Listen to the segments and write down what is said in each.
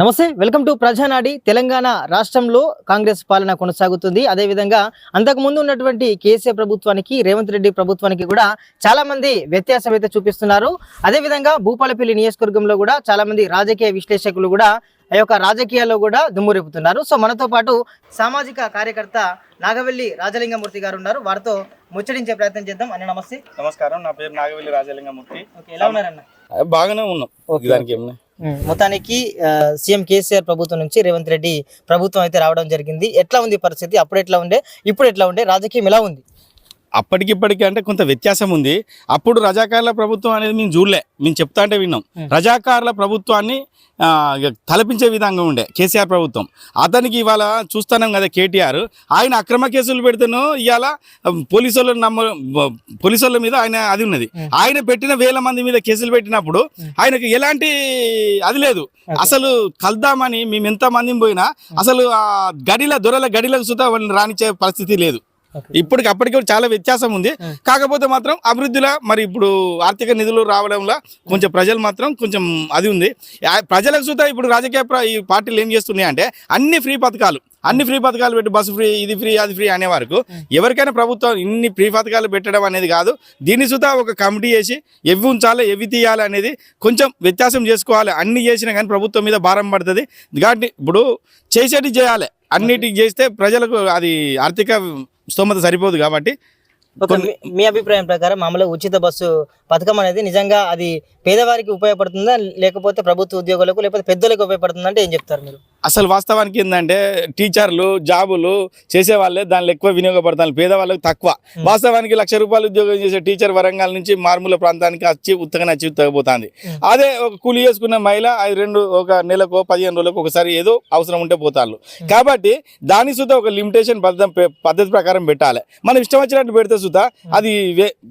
నమస్తే welcome to ప్రజానాడి. Telangana రాష్ట్రంలో కాంగ్రెస్ పాలన కొనసాగుతుంది. అదేవిధంగా అంతకుముందు ఉన్నటువంటి కేసీఆర్ ప్రభుత్వానికి రేవంత్ రెడ్డి ప్రభుత్వానికి కూడా చాలా మంది వ్యత్యాసం అయితే చూపిస్తున్నారు. అదేవిధంగా భూపాలపల్లి నియోజకవర్గంలో కూడా చాలా మంది రాజకీయ విశ్లేషకులు కూడా ఆ యొక్క రాజకీయాల్లో కూడా దుమ్మురేపుతున్నారు సో మనతో పాటు సామాజిక కార్యకర్త నాగవెల్లి రాజలింగమూర్తి గారు ఉన్నారు. వారితో ముచ్చటించే ప్రయత్నం చేద్దాం. అన్న నమస్తే. నమస్కారం. నా పేరు నాగవెల్లి రాజలింగమూర్తి. ఎలా ఉన్నారన్న? బాగానే ఉన్నాం. దానికి ఏమన్నా మొత్తానికి సీఎం కేసీఆర్ ప్రభుత్వం నుంచి రేవంత్ రెడ్డి ప్రభుత్వం అయితే రావడం జరిగింది. ఎట్లా ఉంది పరిస్థితి? అప్పుడు ఎట్లా ఉండే? ఇప్పుడు ఎట్లా ఉండే? రాజకీయం ఎలా ఉంది? అప్పటికిప్పటికి అంటే కొంత వ్యత్యాసం ఉంది. అప్పుడు రజాకారుల ప్రభుత్వం అనేది మేము చూడలే. మేము చెప్తా అంటే విన్నాం. రజాకారుల ప్రభుత్వాన్ని తలపించే విధంగా ఉండే కేసీఆర్ ప్రభుత్వం. అతనికి ఇవాళ చూస్తున్నాం కదా కేటీఆర్. ఆయన అక్రమ కేసులు పెడుతూనో ఇవాళ పోలీసు వాళ్ళ నమ్మ పోలీసు వాళ్ళ మీద ఆయన అది ఉన్నది. ఆయన పెట్టిన వేల మంది మీద కేసులు పెట్టినప్పుడు. ఆయనకు ఎలాంటి అది లేదు. అసలు కలుద్దామని మేము ఎంత మందిని పోయినా అసలు ఆ గడిల దొరల గడిలకు సుతా వాళ్ళని రానిచ్చే పరిస్థితి లేదు. ఇప్పటికి అప్పటికి చాలా వ్యత్యాసం ఉంది. కాకపోతే మాత్రం అభివృద్ధిలో మరి ఇప్పుడు ఆర్థిక నిధులు రావడంలో కొంచెం ప్రజలు మాత్రం కొంచెం అది ఉంది. ప్రజలకు సుతా ఇప్పుడు రాజకీయ ఈ పార్టీలు ఏం చేస్తున్నాయి అంటే అన్ని ఫ్రీ పథకాలు అన్ని ఫ్రీ పథకాలు పెట్టి బస్సు ఫ్రీ ఇది ఫ్రీ అది ఫ్రీ అనే వరకు ఎవరికైనా ప్రభుత్వం ఇన్ని ఫ్రీ పథకాలు పెట్టడం అనేది కాదు. దీన్ని సుతా ఒక కమిటీ చేసి ఎవి ఉంచాలి ఎవి తీయాలి అనేది కొంచెం వ్యత్యాసం చేసుకోవాలి. అన్ని చేసినా కానీ ప్రభుత్వం మీద భారం పడుతుంది. కాబట్టి ఇప్పుడు చేసేటి చేయాలి. అన్నిటికి చేస్తే ప్రజలకు అది ఆర్థిక స్తోమత సరిపోదు కాబట్టి మీ అభిప్రాయం ప్రకారం మామూలుగా ఉచిత బస్సు పథకం అనేది నిజంగా అది పేదవారికి ఉపయోగపడుతుందా లేకపోతే ప్రభుత్వ ఉద్యోగులకు లేకపోతే పెద్దలకు ఉపయోగపడుతుందా అంటే ఏం చెప్తారు మీరు? అసలు వాస్తవానికి ఏంటంటే టీచర్లు జాబులు చేసే వాళ్ళే దానిలో ఎక్కువ వినియోగపడతారు. పేదవాళ్ళకి తక్కువ. వాస్తవానికి లక్ష రూపాయలు ఉద్యోగం చేసే టీచర్ వరంగల్ నుంచి మారుమూల ప్రాంతానికి వచ్చి ఉత్తగా నచ్చి ఉత్తగపోతుంది. Hmm. అదే ఒక కూలి చేసుకున్న మహిళ అది రెండు ఒక నెలకు పదిహేను రోజులకు ఒకసారి ఏదో అవసరం ఉంటే పోతారు కాబట్టి దాని సుతా ఒక లిమిటేషన్ పద్ధతి పద్ధతి ప్రకారం పెట్టాలి. మనం ఇష్టం వచ్చినట్టు పెడితే సుతా అది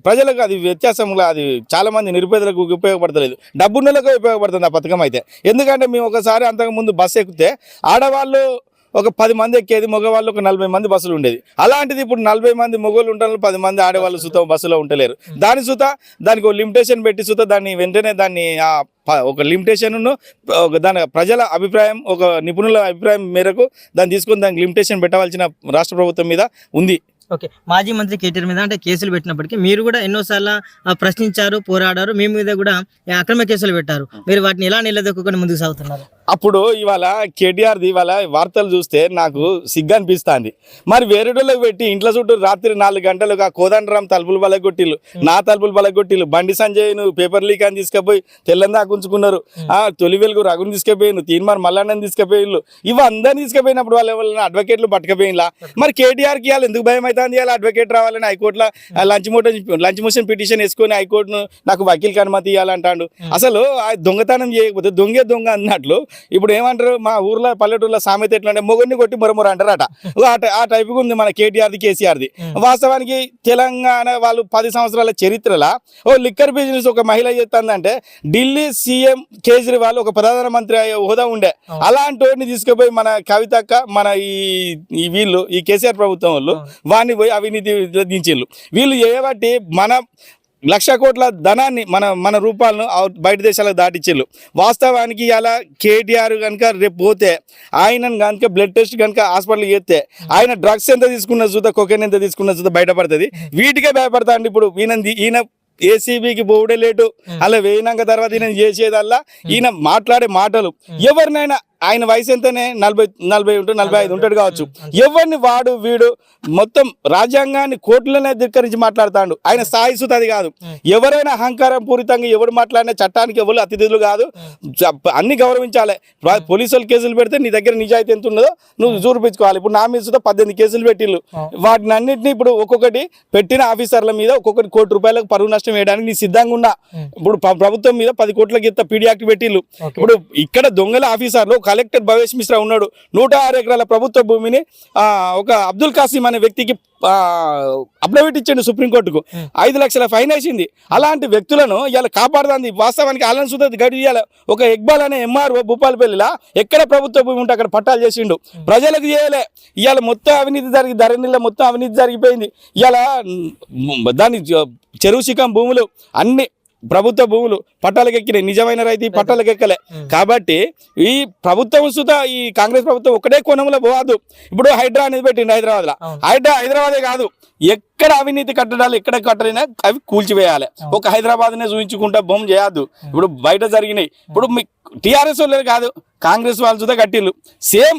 ప్రజలకు అది వ్యత్యాసంగా అది చాలా మంది నిరుపేదలకు ఉపయోగపడతలేదు డబ్బున్నలకు ఉపయోగపడుతుంది ఆ పథకం అయితే. ఎందుకంటే మేము ఒకసారి అంతకు ముందు బస్సు ఎక్కితే ఆడవాళ్ళు ఒక పది మంది ఎక్కేది మగవాళ్ళు ఒక నలభై మంది బస్సులు ఉండేది. అలాంటిది ఇప్పుడు నలభై మంది మగవాళ్ళు ఉంటారు పది మంది ఆడవాళ్ళు సుత బస్సులో ఉండలేరు. దాని సుత దానికి ఒక లిమిటేషన్ పెట్టి సుత దాన్ని వెంటనే దాన్ని ఒక లిమిటేషన్ ఒక దాని ప్రజల అభిప్రాయం ఒక నిపుణుల అభిప్రాయం మేరకు దాన్ని తీసుకొని దానికి లిమిటేషన్ పెట్టవలసిన రాష్ట్ర ప్రభుత్వం మీద ఉంది. ఓకే. మాజీ మంత్రి కేటీఆర్ మీద అంటే కేసులు పెట్టినప్పటికీ మీరు కూడా ఎన్నోసార్లు ప్రశ్నించారు పోరాడారు మీ మీద కూడా అక్రమ కేసులు పెట్టారు. మీరు వాటిని ఎలా నిలదొక్కుని ముందుకు సాగుతున్నారు? అప్పుడు ఇవాళ కేటీఆర్ది ఇవాళ వార్తలు చూస్తే నాకు సిగ్గు అనిపిస్తుంది మరి వేరేటోళ్ళకి పెట్టి ఇంట్లో చుట్టూ రాత్రి నాలుగు గంటలకు ఆ కోదండరాం తలుపులు బలగొట్టిల్లు నా తలుపులు బలగొట్టిల్లు బండి సంజయ్ను పేపర్ లీక్ అని తీసుకుపోయి తెల్లందాక ఉంచుకున్నారు. ఆ తొలి వెలుగు రఘుని తీసుకుపోయిను తీన్మార్ మల్లన్నని తీసుకుపోయిన్లు ఇవి అందరిని తీసుకుపోయినప్పుడు వాళ్ళు ఎవరైనా అడ్వకేట్లు పట్టుకుపోయినలా? మరి కేటీఆర్కి ఇవాళ ఎందుకు భయం అవుతుంది ఇవాళ అడ్వకేట్ రావాలని హైకోర్టులో lunch motion lunch motion petition వేసుకొని హైకోర్టును నాకు వకీల్కి అనుమతి ఇవ్వాలంటాడు అసలు ఆ దొంగతనం చేయకపోతే దొంగే దొంగ అన్నట్లు ఇప్పుడు ఏమంటారు? మా ఊర్లో పల్లెటూరులో సామెత ఎట్లా అంటే మొగన్ని కొట్టి మొరమొర అంటారట. ఆ టైపుగా ఉంది మన కేటీఆర్ది కేసీఆర్ది. వాస్తవానికి తెలంగాణ వాళ్ళు పది సంవత్సరాల చరిత్రలో ఓ లిక్కర్ బిజినెస్ ఒక మహిళ చేస్తుందంటే ఢిల్లీ సీఎం కేజ్రీవాల్ ఒక ప్రధానమంత్రి అయ్యే హోదా ఉండే. అలాంటి వాడిని తీసుకుపోయి మన కవితక్క మన ఈ ఈ వీళ్ళు ఈ కేసీఆర్ ప్రభుత్వం వాళ్ళు వాడిని పోయి అవినీతి దించిళ్ళు వీళ్ళు చేయబట్టి మన లక్ష కోట్ల ధనాన్ని మన మన రూపాలను బయట దేశాలకు దాటిచ్చిళ్ళు వాస్తవానికి అలా కేటీఆర్ కనుక రేపు పోతే ఆయన కనుక బ్లడ్ టెస్ట్ కనుక హాస్పిటల్ చేస్తే ఆయన డ్రగ్స్ ఎంత తీసుకున్న చూద్దా కొకెన్ ఎంత తీసుకున్న చూద్దా బయటపడుతుంది. వీటికే భయపడతా అండి ఇప్పుడు ఈయన ఈయన ఏసీబీకి పోవడే లేటు. అలా వేయినాక తర్వాత ఈయన చేసేదల్లా ఈయన మాట్లాడే మాటలు. ఎవరినైనా ఆయన వయసు ఎంతనే? నలభై నలభై ఉంటుంది నలభై ఐదు ఉంటాడు కావచ్చు. ఎవరిని వాడు వీడు మొత్తం రాజ్యాంగాన్ని కోర్టులోనే ధిక్కరించి మాట్లాడతాడు. ఆయన స్థాయి సుత అది కాదు. ఎవరైనా అహంకారం పూరితంగా ఎవడు మాట్లాడినా చట్టానికి ఎవరు అతిథులు కాదు. అన్ని గౌరవించాలి. ప్ర- పోలీసు వాళ్ళు కేసులు పెడితే నీ దగ్గర నిజాయితీ ఎంత ఉన్నదో నువ్వు చూపించుకోవాలి ఇప్పుడు నా మీద సుత పద్దెనిమిది కేసులు పెట్టిళ్ళు. వాటిని అన్నింటినీ ఇప్పుడు ఒక్కొక్కటి పెట్టిన ఆఫీసర్ల మీద ఒక్కొక్కటి కోటి రూపాయలకు పరువు నష్టం వేయడానికి నీ సిద్ధంగా ఉన్నా. ఇప్పుడు ప్ర- ప్రభుత్వం మీద పది కోట్లకి ఇంత పీడీ యాక్ట్ పెట్టిళ్ళు. ఇప్పుడు ఇక్కడ దొంగల ఆఫీసర్లు కలెక్టర్ భవేష్ మిశ్రా ఉన్నాడు. నూట ఆరు ఎకరాల ప్రభుత్వ భూమిని ఒక అబ్దుల్ కాసిం అనే వ్యక్తికి అప్డవిట్ ఇచ్చిండు సుప్రీంకోర్టుకు. ఐదు లక్షల ఫైన్ వేసింది. అలాంటి వ్యక్తులను ఇలా కాపాడుతుంది వాస్తవానికి అల్లని సుధ గడియాల ఒక ఇక్బాల్ అనే ఎంఆర్ఓ భూపాలపల్లిలా ఎక్కడ ప్రభుత్వ భూమి ఉంటే అక్కడ పట్టాలు చేసిండు. ప్రజలకు చేయలే. ఇవాళ మొత్తం అవినీతి జరిగి ధరణిలో మొత్తం అవినీతి జరిగిపోయింది. ఇవాళ దాని చెరువు శిఖం భూములు అన్ని ప్రభుత్వ భూములు పట్టాలకు ఎక్కినాయి నిజమైన రైతు పట్టాలకు ఎక్కలే. కాబట్టి ఈ ప్రభుత్వం సుత ఈ కాంగ్రెస్ ప్రభుత్వం ఒకటే కోణంలో పోవద్దు ఇప్పుడు హైడ్రా అనేది పెట్టిండు హైదరాబాద్లో. హైడ్రా హైదరాబాదే కాదు. ఎక్కడ అవినీతి కట్టడాలు ఎక్కడ కట్టలేనా అవి కూల్చివేయాలి. ఒక హైదరాబాద్ నే చూపించుకుంటా బొమ్మ చేయొద్దు. ఇప్పుడు బయట జరిగినాయి. ఇప్పుడు మీ టిఆర్ఎస్ వాళ్ళు కాదు కాంగ్రెస్ వాళ్ళు సుతా కట్టిల్లు సేమ్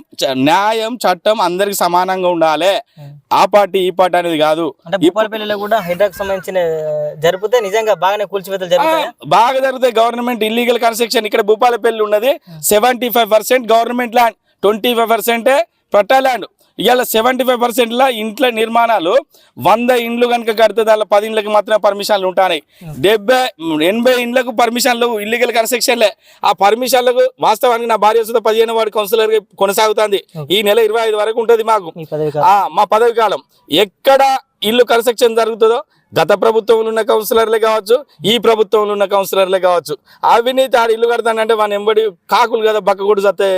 న్యాయం చట్టం అందరికి సమానంగా ఉండాలి. ఆ పార్టీ ఈ పార్టీ అనేది కాదు. భూపాలపల్లిలో కూడా హైడ్రాక్ సంబంధించిన జరిపితే నిజంగా బాగానే కూల్చివేతలు జరుగుతాయి? బాగా జరుగుతాయి గవర్నమెంట్ ఇల్లీగల్ కన్స్ట్రక్షన్ ఇక్కడ భూపాలపల్లి ఉన్నది. Seventy five percent government land twenty five పర్సెంటే పట్టా ల్యాండ్ ఇవాళ సెవెంటీ ఫైవ్ పర్సెంట్ లా ఇంట్ల నిర్మాణాలు వంద ఇండ్లు కనుక కడితే దానిలో పది ఇండ్లకి మాత్రమే పర్మిషన్లు ఉంటాయి డెబ్బై ఎనభై ఇండ్లకు పర్మిషన్లు ఇల్లీగల్ కన్స్ట్రక్షన్లే ఆ పర్మిషన్లకు వాస్తవానికి నా భార్య సుధా పదిహేను వాడి కౌన్సిలర్ కొనసాగుతుంది. ఈ నెల ఇరవై ఐదు వరకు ఉంటుంది మాకు. మా పదవి కాలం. ఎక్కడ ఇల్లు కన్స్ట్రక్షన్ జరుగుతుందో గత ప్రభుత్వంలో ఉన్న కౌన్సిలర్లే కావచ్చు ఈ ప్రభుత్వంలో ఉన్న కౌన్సిలర్లే కావచ్చు. అవినీతి ఆడ ఇల్లు కడతానంటే వాని ఎంబడి కాకులు కదా బక్క కూడా సత్తే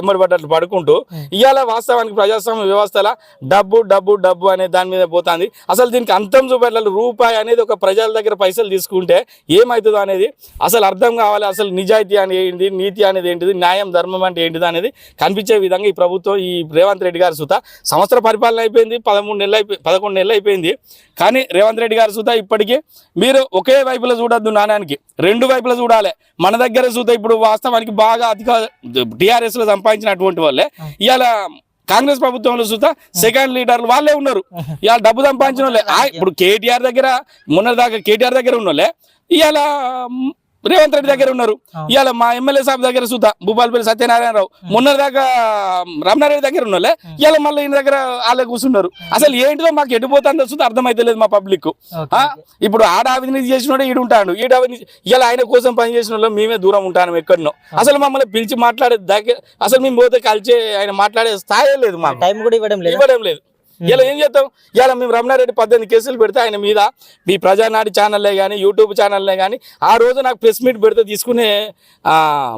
ఎంబడి పడ్డట్లు పడుకుంటూ ఇవాళ వాస్తవానికి ప్రజాస్వామ్య వ్యవస్థల డబ్బు డబ్బు డబ్బు అనే దాని మీద పోతుంది. అసలు దీనికి అంతం చూపెట్టాలి రూపాయి అనేది ఒక ప్రజల దగ్గర పైసలు తీసుకుంటే ఏమవుతుందో అనేది అసలు అర్థం కావాలి. అసలు నిజాయితీ అనేది ఏంటిది నీతి అనేది ఏంటిది న్యాయం ధర్మం అంటే ఏంటిది అనేది కనిపించే విధంగా ఈ ప్రభుత్వం ఈ రేవంత్ రెడ్డి గారి సుత సంవత్సర పరిపాలన అయిపోయింది పదమూడు నెలలు అయిపోయి పదకొండు నెలలు అయిపోయింది. కానీ రేవంత్ రెడ్డి గారి సుత ఇప్పటికీ. మీరు ఒకే వైపులో చూడొద్దు నాణానికి. రెండు వైపులా చూడాలి. మన దగ్గర సుత ఇప్పుడు వాస్తవానికి బాగా అధిక టిఆర్ఎస్లో సంపాదించినటువంటి వాళ్ళే. ఇవాళ కాంగ్రెస్ ప్రభుత్వంలో చూస్తా సెకండ్ లీడర్లు వాళ్ళే ఉన్నారు. ఇవాళ డబ్బు సంపాదించిన వాళ్ళే. ఇప్పుడు కేటీఆర్ దగ్గర మొన్న దాకా కేటీఆర్ దగ్గర ఉన్న వాళ్ళే ఇవాళ రేవంత్ రెడ్డి దగ్గర ఉన్నారు. ఇవాళ మా ఎమ్మెల్యే సాబ్ దగ్గర చూద్దా. భూపాలపల్లి సత్యనారాయణరావు. మొన్న దాకా రమణారెడ్డి దగ్గర ఉన్న వాళ్ళే ఇవాళ మళ్ళీ ఈయన దగ్గర వాళ్ళే కూర్చున్నారు. అసలు ఏంటిదో మాకు ఎడిపోతుందో చూస్తే అర్థమైతలేదు మా పబ్లిక్. ఇప్పుడు ఆడ అవినీతి చేసినోడే ఈడు ఉంటాడు. ఈడ అవినీతి ఇలా ఆయన కోసం పని చేసిన వాళ్ళు మేమే దూరం ఉంటాను ఎక్కడనో. అసలు మమ్మల్ని పిలిచి మాట్లాడే దగ్గర అసలు మేము పోతే కలిసి ఆయన మాట్లాడే స్థాయి లేదు మాకు. టైం కూడా ఇవ్వడం లేదు? ఇవ్వడం లేదు. ఇలా ఏం చేస్తాం ఇలా మేము రమణారెడ్డి పద్దెనిమిది కేసులు పెడితే ఆయన మీద మీ ప్రజానాడి ఛానల్లే కానీ యూట్యూబ్ ఛానల్లే కానీ ఆ రోజు నాకు ప్రెస్ మీట్ పెడితే తీసుకునే ఆ,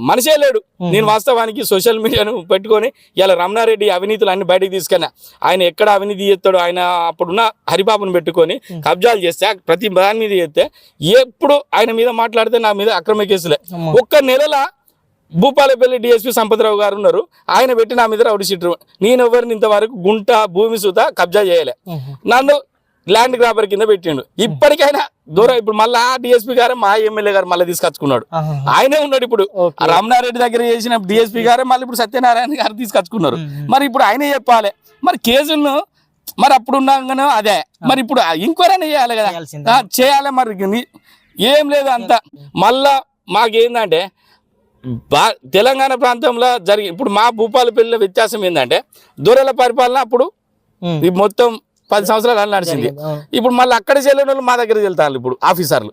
మనిషే లేడు. నేను వాస్తవానికి సోషల్ మీడియాను పెట్టుకొని ఇలా రమణారెడ్డి అవినీతులు అన్ని బయటకు తీసుకున్నా ఆయన ఎక్కడ అవినీతి చేస్తాడో ఆయన అప్పుడున్న హరిబాబుని పెట్టుకొని కబ్జాలు చేస్తే ప్రతి దాని మీద చేస్తే ఎప్పుడు ఆయన మీద మాట్లాడితే నా మీద అక్రమ కేసులే. ఒక్క నెలల భూపాలపల్లి డిఎస్పి సంపతరావు గారు ఉన్నారు. ఆయన పెట్టి నా మీద రౌడీ షీటర్ నేను ఎవరిని ఇంతవరకు గుంట భూమి సుత కబ్జా చేయలే. నన్ను ల్యాండ్ గ్రాబర్ కింద పెట్టిండు. ఇప్పటికైనా దూరం ఇప్పుడు మళ్ళీ ఆ డిఎస్పీ గారు మా ఎమ్మెల్యే గారు మళ్ళీ తీసుకొచ్చుకున్నాడు. ఆయనే ఉన్నాడు ఇప్పుడు. రమణారెడ్డి దగ్గర చేసిన డిఎస్పీ గారే మళ్ళీ ఇప్పుడు సత్యనారాయణ గారు తీసుకొచ్చుకున్నారు. మరి ఇప్పుడు ఆయనే చెప్పాలి. మరి కేసులను మరి అప్పుడు ఉన్నాగానే అదే. మరి ఇప్పుడు ఎంక్వైరీ చేయాలి కదా. చేయాలి మరి. ఏం లేదు అంత. మళ్ళా మాకేందంటే బా తెలంగాణ ప్రాంతంలో జరిగి ఇప్పుడు మా భూపాలపల్లిలో వ్యత్యాసం ఏంటంటే దూరాల పరిపాలన అప్పుడు మొత్తం పది సంవత్సరాలు అలా నడిచింది. ఇప్పుడు మళ్ళీ అక్కడ చేయలేని వాళ్ళు మా దగ్గర వెళ్తారు ఇప్పుడు ఆఫీసర్లు.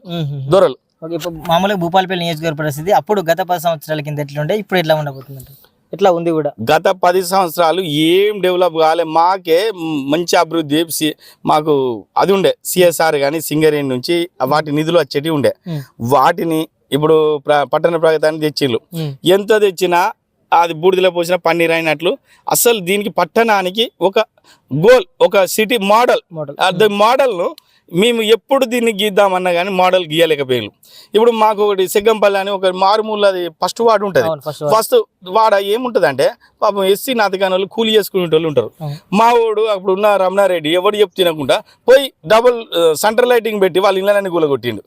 దొరలు ఇప్పుడు మామూలుగా భూపాలపల్లి నియోజకవర్గ పరిస్థితి అప్పుడు గత పది సంవత్సరాల కింద ఎట్లుండే ఇప్పుడు ఎట్లా ఉండబోతుంది ఎట్లా ఉంది కూడా గత పది సంవత్సరాలు ఏం డెవలప్ కాలే మాకే మంచి అభివృద్ధి సి- మాకు అది ఉండే సిఎస్ఆర్ కానీ సింగరేణి నుంచి వాటి నిధులు వచ్చేటివి ఉండే. వాటిని ఇప్పుడు పట్టణ ప్రగతాన్ని తెచ్చిళ్ళు. ఉమ్. ఎంత తెచ్చినా అది బూడిదలో పోసిన పన్నీర్ అయినట్లు అసలు దీనికి పట్టణానికి ఒక గోల్ ఒక సిటీ మోడల్. మోడల్. ద మోడల్ను మేము ఎప్పుడు దీన్ని గీద్దామన్నా కానీ మోడల్ గీయలేకపోయాము ఇప్పుడు మాకు ఒకటి సెగ్గంపల్లి అని ఒక మారుమూల అది ఫస్ట్ వార్డు ఉంటుంది. ఫస్ట్ వాడ ఏముంటది అంటే పాపం ఎస్సీ నాతకాని వాళ్ళు కూలి చేసుకునే వాళ్ళు ఉంటారు. మా వాడు అప్పుడు ఉన్న రమణారెడ్డి ఎవడు చెప్పు తినకుండా పోయి డబుల్ సెంటర్ లైటింగ్ పెట్టి వాళ్ళ ఇళ్ళని కూలగొట్టిండు.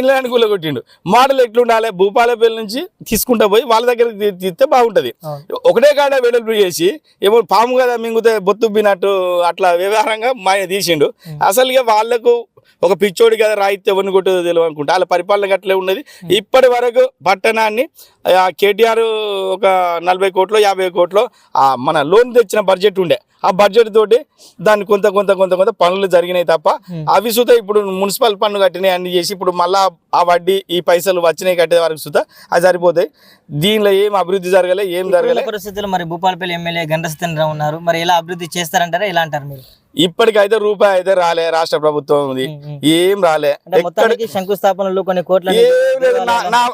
ఇళ్ళని కూలగొట్టిండు. మోడల్ ఎట్లుండాలి భూపాలపల్లి నుంచి తీసుకుంటా పోయి వాళ్ళ దగ్గర తీస్తే బాగుంటది. ఒకటే కాడ వెడల్పు చేసి ఏమో పాము కదా మింగితే బొత్తుబ్బినట్టు అట్లా వ్యవహారంగా మాయ తీసిండు. అసలు ఇక వాళ్ళకు ఒక పిచ్చోడి కదా రాయితే ఎవరిని కొట్టదో తెలియదు అనుకుంటా. వాళ్ళ పరిపాలన గట్లే ఉన్నది. ఇప్పటి వరకు పట్టణాన్ని ఆ కేటీఆర్ ఒక నలభై కోట్లు యాభై కోట్లు మన లోన్ తెచ్చిన బడ్జెట్ ఉండే. ఆ బడ్జెట్ తోటి దాన్ని కొంత కొంత కొంత కొంత పనులు జరిగినాయి తప్ప. అవి సుత ఇప్పుడు మున్సిపల్ పన్ను కట్టినాయి అన్ని చేసి ఇప్పుడు మళ్ళా ఆ వడ్డీ ఈ పైసలు వచ్చినాయి కట్టే వరకు సుత అది సరిపోతాయి. దీనిలో ఏం అభివృద్ధి జరగలే ఏం జరగలే. పరిస్థితుల్లో మరి భూపాలపల్లి ఎమ్మెల్యే సత్యనారాయణ ఉన్నారు. మరి ఎలా అభివృద్ధి చేస్తారంటారా ఎలా అంటారు మీరు? ఇప్పటికైతే రూపాయి అయితే రాలే రాష్ట్ర ప్రభుత్వం ఉంది. ఏం రాలే. మొత్తానికి శంకుస్థాపనలు కొన్ని కోట్ల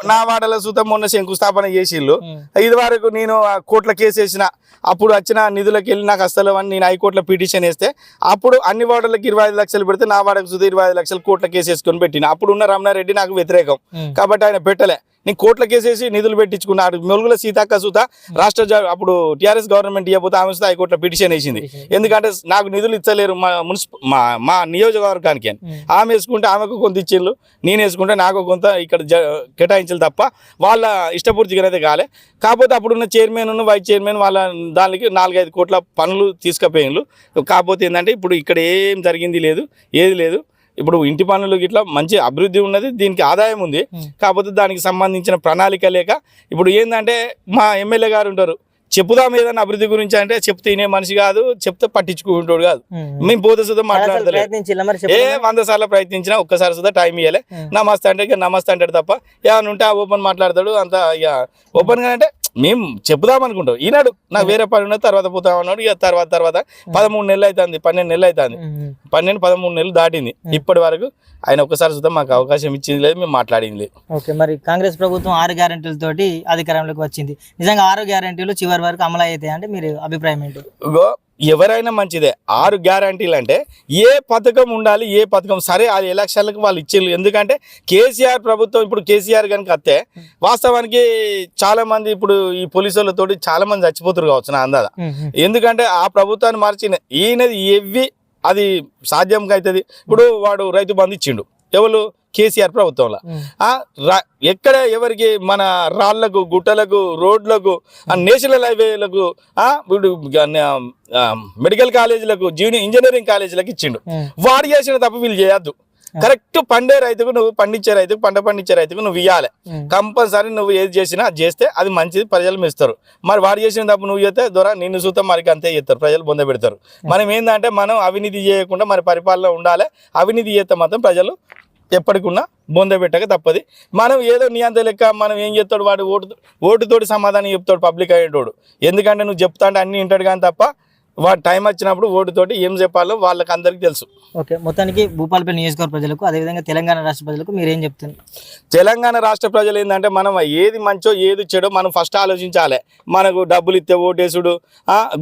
నా- వాడల సుతం మొన్న శంకుస్థాపన చేసిళ్ళు. ఇది వరకు నేను ఆ కోట్ల కేసు వేసిన అప్పుడు వచ్చిన నిధులకు వెళ్ళి నాకు అసలు చేస్తామని నేను హైకోర్టులో పిటిషన్ వేస్తే అప్పుడు అన్ని వార్డులకు ఇరవై ఐదు లక్షలు పెడితే నా వాడకు సుధా ఇరవై ఐదు లక్షలు కోట్ల కేసు వేసుకొని పెట్టిన. అప్పుడు ఉన్న రమణారెడ్డి నాకు వ్యతిరేకం. కాబట్టి ఆయన పెట్టలే. నేను కోట్ల కేసేసి నిధులు పెట్టించుకున్నాడు మొలుగుల సీతక్క సుత రాష్ట్ర జ- అప్పుడు టీఆర్ఎస్ గవర్నమెంట్ ఇవ్వకపోతే ఆమె సుత హైకోర్టులో పిటిషన్ వేసింది. ఎందుకంటే నాకు నిధులు ఇచ్చలేరు మా మున్సిప మా మా నియోజకవర్గానికి అని. ఆమె వేసుకుంటే ఆమెకు కొంత ఇచ్చిండ్రు నేను వేసుకుంటే నాకు కొంత ఇక్కడ జ కేటాయించాలి తప్ప వాళ్ళ ఇష్టపూర్తిగా అయితే కాలే. కాకపోతే అప్పుడున్న చైర్మన్ వైస్ చైర్మన్ వాళ్ళ దానికి నాలుగైదు కోట్ల పనులు తీసుకుపోయిండ్రు. కాకపోతే ఏంటంటే ఇప్పుడు ఇక్కడ ఏం జరిగింది లేదు ఏది లేదు. ఇప్పుడు ఇంటి పనులు ఇట్లా మంచి అభివృద్ధి ఉన్నది దీనికి ఆదాయం ఉంది. కాకపోతే దానికి సంబంధించిన ప్రణాళిక లేక ఇప్పుడు ఏంటంటే మా ఎమ్మెల్యే గారు ఉంటారు చెప్పుదాం ఏదైనా అభివృద్ధి గురించి అంటే చెప్తే వినే మనిషి కాదు చెప్తే పట్టించుకుంటాడు కాదు. మేము పోతే సుధా మరి ఏ వంద సార్లు ప్రయత్నించినా ఒక్కసారి సుధా టైం ఇవ్వలే. నమస్తే అంటే ఇక నమస్తే అంటాడు తప్ప ఏమైనా ఉంటే ఆ ఓపెన్ మాట్లాడతాడు అంత ఇక ఓపెన్గా అంటే మేము చెప్పుదాం అనుకుంటాం. ఈనాడు నాకు వేరే పని ఉన్నది తర్వాత పోతాం అన్నాడు. ఇక తర్వాత తర్వాత పదమూడు నెలలు అవుతుంది పన్నెండు నెలలు అవుతుంది. పన్నెండు పదమూడు నెలలు దాటింది. ఇప్పటి వరకు ఆయన ఒక్కసారి సుధా మాకు అవకాశం ఇచ్చింది లేదు మేము మాట్లాడింది లేదు. ఓకే మరి కాంగ్రెస్ ప్రభుత్వం ఆరు గ్యారెంటీలతోటి అధికారంలోకి వచ్చింది. నిజంగా ఆరు గ్యారెంటీలు చివరి వరకు అమలు అవుతాయి అంటే మీరు అభిప్రాయం ఏంటి? ఎవరైనా మంచిదే. ఆరు గ్యారంటీలు అంటే ఏ పథకం ఉండాలి ఏ పథకం సరే అది ఎలక్షన్లకు వాళ్ళు ఇచ్చేళ్ళు ఎందుకంటే కేసీఆర్ ప్రభుత్వం ఇప్పుడు కేసీఆర్ కనుక వస్తే వాస్తవానికి చాలా మంది ఇప్పుడు ఈ పోలీసులతోటి చాలా మంది చచ్చిపోతారు కావచ్చు నా అందాద. ఎందుకంటే ఆ ప్రభుత్వాన్ని మార్చిన ఈయనది ఎవ్వి అది సాధ్యం అవుతుంది ఇప్పుడు వాడు రైతు బంధు ఇచ్చిండు. ఎవరు? కేసీఆర్ ప్రభుత్వంలో. ఎక్కడ ఎవరికి మన రాళ్ళకు గుట్టలకు రోడ్లకు నేషనల్ హైవేలకు ఆ ఇప్పుడు మెడికల్ కాలేజీలకు జూనియర్ ఇంజనీరింగ్ కాలేజీలకు ఇచ్చిండు. వాడు చేసిన తప్పు వీళ్ళు చేయొద్దు. కరెక్ట్ పండే రైతుకు నువ్వు పండించే రైతుకు పంట పండించే రైతుకు నువ్వు ఇవ్వాలి. కంపల్సరీ నువ్వు ఏది చేసినా చేస్తే అది మంచిది ప్రజలు మెస్తారు మరి వాడు చేసిన తప్పు నువ్వు చేస్తే దొర నిన్ను సూతం మరికి అంతే చేస్తారు ప్రజలు బొంద పెడతారు. మనం ఏంటంటే మనం అవినీతి చేయకుండా మరి పరిపాలన ఉండాలి. అవినీతి చేస్తే మాత్రం ప్రజలు ఎప్పటికున్నా బొంద పెట్టక తప్పది. మనం ఏదో నీ అంత లెక్క మనం ఏం చెప్తాడు వాడు ఓటు ఓటుతోటి సమాధానం చెప్తాడు పబ్లిక్ అయ్యేటోడు. ఎందుకంటే నువ్వు చెప్తా అంటే అన్ని వింటాడు కానీ తప్ప వాడు టైం వచ్చినప్పుడు ఓటుతోటి ఏం చెప్పాలో వాళ్ళకి అందరికీ తెలుసు. ఓకే మొత్తానికి భూపాలపల్లి నియోజకవర్గ ప్రజలకు అదేవిధంగా తెలంగాణ రాష్ట్ర ప్రజలకు మీరు ఏం చెప్తున్నారు? తెలంగాణ రాష్ట్ర ప్రజలు ఏంటంటే మనం ఏది మంచో ఏది చెడో మనం ఫస్ట్ ఆలోచించాలి. మనకు డబ్బులు ఇస్తే ఓటేసుడు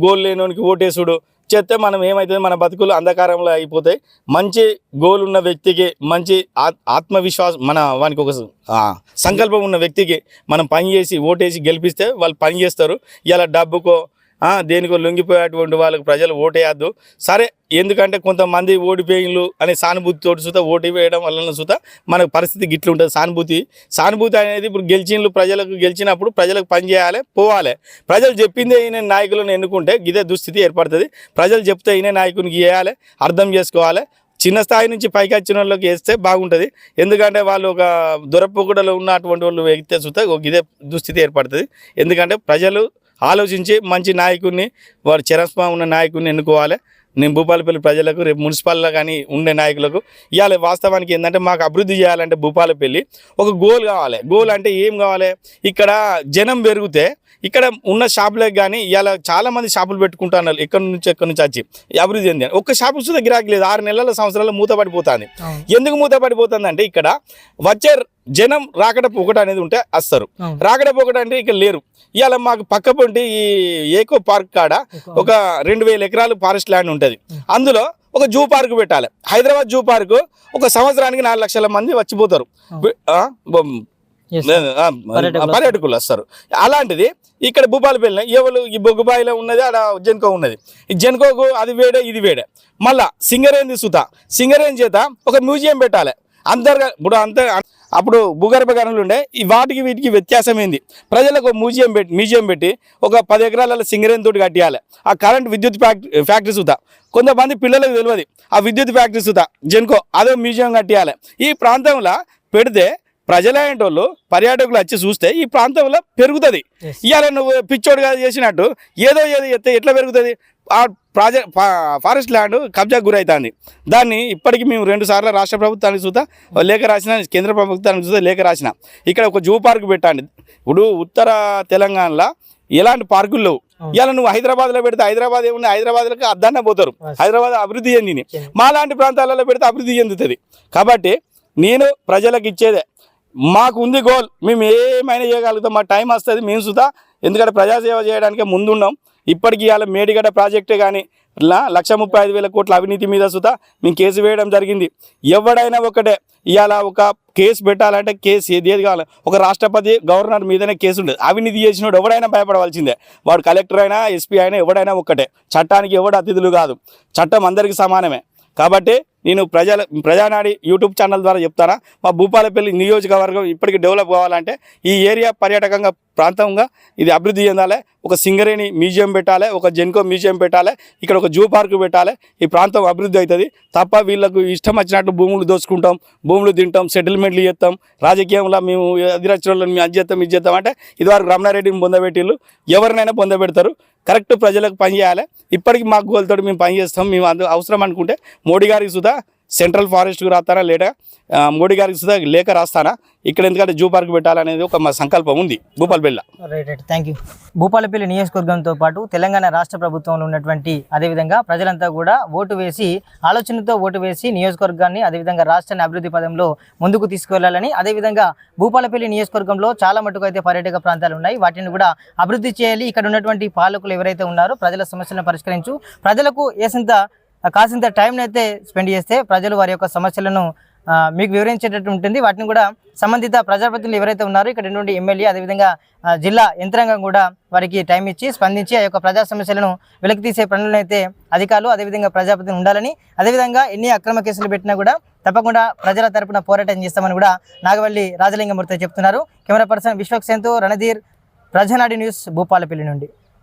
గోల్ లేనోనికి ఓటేసుడు చేస్తే మనం ఏమవుతుంది మన బతుకులు అంధకారంలో అయిపోతాయి. మంచి గోల్ ఉన్న వ్యక్తికి మంచి ఆత్- ఆత్మవిశ్వాసం మన వానికి ఒక సంకల్పం ఉన్న వ్యక్తికి మనం పని చేసి ఓటేసి గెలిపిస్తే వాళ్ళు పని చేస్తారు. ఇలా డబ్బుకో దేనికో లొంగిపోయేటువంటి వాళ్ళకి ప్రజలు ఓటేయద్దు. సరే ఎందుకంటే కొంతమంది ఓడిపోయిన్లు అనే సానుభూతితో సుత ఓటు వేయడం వలన సుత మనకు పరిస్థితి గిట్లు ఉంటుంది. సానుభూతి సానుభూతి అనేది ఇప్పుడు గెలిచిన్లు ప్రజలకు గెలిచినప్పుడు ప్రజలకు పని చేయాలి పోవాలి. ప్రజలు చెప్పిందే ఈయన నాయకులను ఎన్నుకుంటే ఇదే దుస్థితి ఏర్పడుతుంది. ప్రజలు చెప్తే ఈయన నాయకునికి వేయాలి అర్థం చేసుకోవాలి. చిన్న స్థాయి నుంచి పైకి వచ్చిన వాళ్ళకి వేస్తే బాగుంటుంది. ఎందుకంటే వాళ్ళు ఒక దొరపొగుడలో ఉన్నటువంటి వాళ్ళు ఎక్కితే చూస్తే ఒక ఇదే దుస్థితి ఏర్పడుతుంది. ఎందుకంటే ప్రజలు ఆలోచించి మంచి నాయకుడిని వారు చిరస్మా ఉన్న నాయకుడిని ఎన్నుకోవాలి. నేను భూపాలపల్లి ప్రజలకు రేపు మున్సిపాల్లో కానీ ఉండే నాయకులకు ఇవాళ వాస్తవానికి ఏంటంటే మాకు అభివృద్ధి చేయాలంటే భూపాలపల్లి ఒక గోల్ కావాలి. గోల్ అంటే ఏం కావాలి? ఇక్కడ జనం పెరిగితే ఇక్కడ ఉన్న షాపులకు కానీ ఇవాళ చాలా మంది షాపులు పెట్టుకుంటున్నారు. ఎక్కడి నుంచి ఎక్కడి నుంచి వచ్చి? అభివృద్ధి చెంది ఒక్క షాపు సుధా గిరాకీ లేదు. ఆరు నెలల సంవత్సరాలు మూతపడిపోతుంది. అవును. ఎందుకు మూతపడిపోతుంది అంటే ఇక్కడ వచ్చే జనం రాకడ ఒకటి అనేది ఉంటే వస్తారు. రాకడ ఒకటి అంటే ఇక్కడ లేరు. ఇవాళ మాకు పక్క పొంటి ఈ ఏకో పార్క్ కాడ ఒక రెండు వేల ఎకరాలు ఫారెస్ట్ ల్యాండ్ ఉంటుంది. అందులో ఒక జూ పార్క్ పెట్టాలి. హైదరాబాద్ జూ పార్క్ ఒక సంవత్సరానికి నాలుగు లక్షల మంది వచ్చిపోతారు. పర్యాటకులు వస్తారు. అలాంటిది ఇక్కడ భూపాలపల్లి ఎవరు ఈ బొగ్గుబాయిలో ఉన్నది ఆడ జెన్కో ఉన్నది. ఈ జెన్కోకు అది వేడే ఇది వేడే. మళ్ళా సింగరేంది సుత. సింగరేంది చేత ఒక మ్యూజియం పెట్టాలి. అంతర్గా ఇప్పుడు అంత అప్పుడు భూగర్భ గనులు ఉండే. ఈ వాటికి వీటికి వ్యత్యాసం ఏంది? ప్రజలకు మ్యూజియం పెట్టి మ్యూజియం పెట్టి ఒక పది ఎకరాల సింగరేన్ తోటి కట్టియాలి. ఆ కరెంట్ విద్యుత్ ఫ్యాక్టరీ ఫ్యాక్టరీ సుత. కొంతమంది పిల్లలకు తెలియదు ఆ విద్యుత్ ఫ్యాక్టరీ సుత. జెన్కో అదో మ్యూజియం కట్టియాలి. ఈ ప్రాంతంలో పెడితే ప్రజలైనటోళ్ళు పర్యాటకులు వచ్చి చూస్తే ఈ ప్రాంతంలో పెరుగుతుంది. ఇవాళ నువ్వు పిచ్చోడుగా చేసినట్టు ఏదో ఏదో ఎత్తే ఎట్లా పెరుగుతుంది? ఆ ప్రాజెక్ట్ ఫారెస్ట్ ల్యాండ్ కబ్జా గురవుతుంది దాన్ని ఇప్పటికీ మేము రెండు సార్లు రాష్ట్ర ప్రభుత్వానికి చూద్దా లేఖ రాసిన కేంద్ర ప్రభుత్వానికి చూద్దా లేఖ రాసిన. ఇక్కడ ఒక జూ పార్క్ పెట్టండి. ఇప్పుడు ఉత్తర తెలంగాణలో ఎలాంటి పార్కులు లేవు. ఇలా నువ్వు హైదరాబాద్లో పెడితే హైదరాబాద్ ఏమున్నా హైదరాబాద్కి అద్దాన్న పోతారు. హైదరాబాద్ అభివృద్ధి చెందింది. చెందింది. మా లాంటి ప్రాంతాలలో పెడితే అభివృద్ధి చెందుతుంది. కాబట్టి నేను ప్రజలకు ఇచ్చేదే. మాకు ఉంది గోల్. మేము ఏమైనా చేయగలుగుతాం. మా టైం వస్తుంది. మేము సుతా ఎందుకంటే ప్రజాసేవ చేయడానికి ముందున్నాం. ఇప్పటికి ఇవాళ మేడిగడ్డ ప్రాజెక్టే కానీ లక్ష ముప్పై ఐదు వేల కోట్ల అవినీతి మీద సుతా మేము కేసు వేయడం జరిగింది. ఎవడైనా ఒకటే ఇవాళ ఒక కేసు పెట్టాలంటే కేసు ఏది ఏది కావాలి? ఒక రాష్ట్రపతి గవర్నర్ మీదనే కేసు ఉండదు. అవినీతి చేసినోడు ఎవడైనా భయపడవలసిందే. వాడు కలెక్టర్ అయినా ఎస్పీ అయినా ఎవడైనా ఒక్కటే. చట్టానికి ఎవడు అతిథులు కాదు. చట్టం అందరికీ సమానమే. కాబట్టి నేను ప్రజల ప్రజానాడి యూట్యూబ్ ఛానల్ ద్వారా చెప్తానా మా భూపాలపల్లి నియోజకవర్గం ఇప్పటికి డెవలప్ కావాలంటే ఈ ఏరియా పర్యాటకంగా ప్రాంతంగా ఇది అభివృద్ధి చెందాలి. ఒక సింగరేణి మ్యూజియం పెట్టాలి ఒక జెన్కో మ్యూజియం పెట్టాలి ఇక్కడ ఒక జూ పార్క్ పెట్టాలి. ఈ ప్రాంతం అభివృద్ధి అవుతుంది. తప్ప వీళ్ళకు ఇష్టం వచ్చినట్టు భూములు దోచుకుంటాం భూములు తింటాం సెటిల్మెంట్లు చేస్తాం. రాజకీయంలో మేము అధిరాజ్యంలో మేము అది చేస్తాం ఇది చేస్తాం అంటే ఇదివరకు రమణారెడ్డిని పొందబెట్టిళ్ళు ఎవరినైనా పొందబెడతారు కరెక్ట్ ప్రజలకు పనిచేయాలి ఇప్పటికీ ఇప్పటికి మా గోల్తో మేము పనిచేస్తాం మేము అందు అవసరం అనుకుంటే మోడీ గారికి సుధా సెంట్రల్ ఫారెస్ట్కి రాస్తారా లేదా మోడీ గారికి సుధా లేఖ రాస్తానా ఇక్కడ ఎందుకంటే జూ పార్క్ పెట్టాలనేది ఒక మా సంకల్పం ఉంది. Bhupalpally right right thank you Bhupalpally నియోజకవర్గంతో పాటు తెలంగాణ రాష్ట్ర ప్రభుత్వంలో ఉన్నటువంటి అదేవిధంగా ప్రజలంతా కూడా ఓటు వేసి ఆలోచనతో ఓటు వేసి నియోజకవర్గాన్ని అదేవిధంగా రాష్ట్రాన్ని అభివృద్ధి పదంలో ముందుకు తీసుకువెళ్ళాలని అదేవిధంగా భూపాలపల్లి నియోజకవర్గంలో చాలా మటుకు అయితే పర్యాటక ప్రాంతాలు ఉన్నాయి. వాటిని కూడా అభివృద్ధి చేయాలి. ఇక్కడ ఉన్నటువంటి పాలకులు ఎవరైతే ఉన్నారో ప్రజల సమస్యలను పరిష్కరించు. ప్రజలకు ఏసంత కాసింత టైంని అయితే స్పెండ్ చేస్తే ప్రజలు వారి యొక్క సమస్యలను మీకు వివరించేటట్టు ఉంటుంది. వాటిని కూడా సంబంధిత ప్రజాప్రతినిధులు ఎవరైతే ఉన్నారో ఇక్కడ నుండి ఎమ్మెల్యే అదేవిధంగా జిల్లా యంత్రాంగం కూడా వారికి టైం ఇచ్చి స్పందించి ఆ యొక్క ప్రజా సమస్యలను వెలికి తీసే పనులను అయితే అధికారులు అదేవిధంగా ప్రజాప్రతినిధులు ఉండాలని అదేవిధంగా ఎన్ని అక్రమ కేసులు పెట్టినా కూడా తప్పకుండా ప్రజల తరపున పోరాటం చేస్తామని కూడా నాగవల్లి రాజలింగమూర్తి చెప్తున్నారు. కెమెరా పర్సన్ విశ్వక్సేన్తో రణధీర్ ప్రజానాడి న్యూస్ భూపాలపల్లి నుండి.